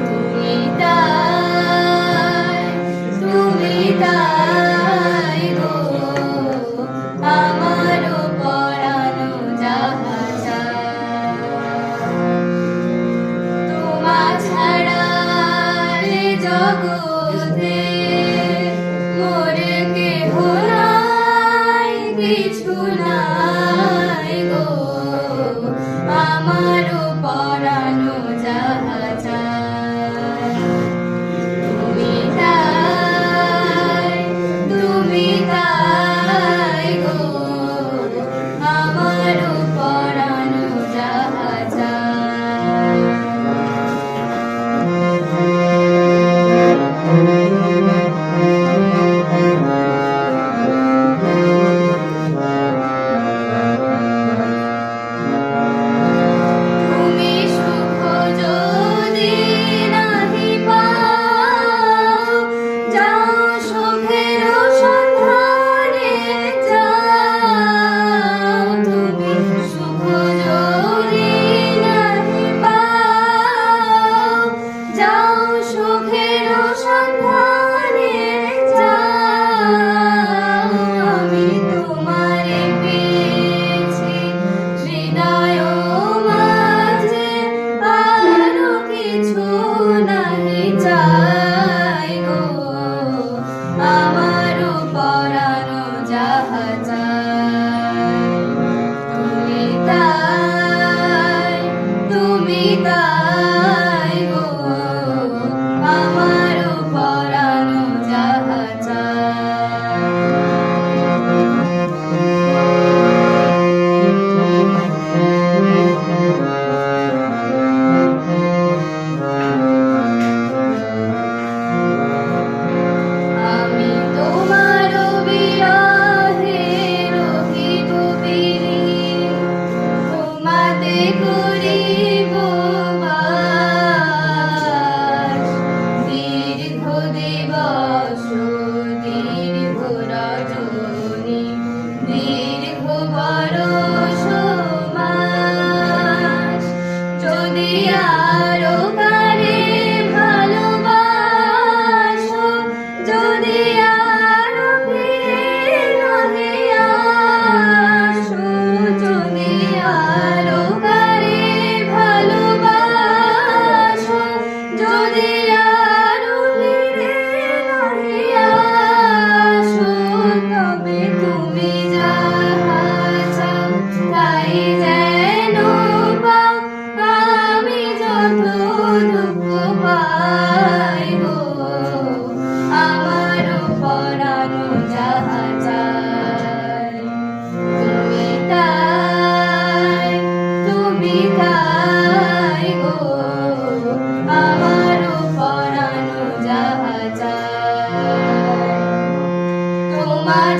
তুমি তাই তুমি তাই। আমার তাই তুমি তাই গো। আমার পরানো যাহা চাই তোমার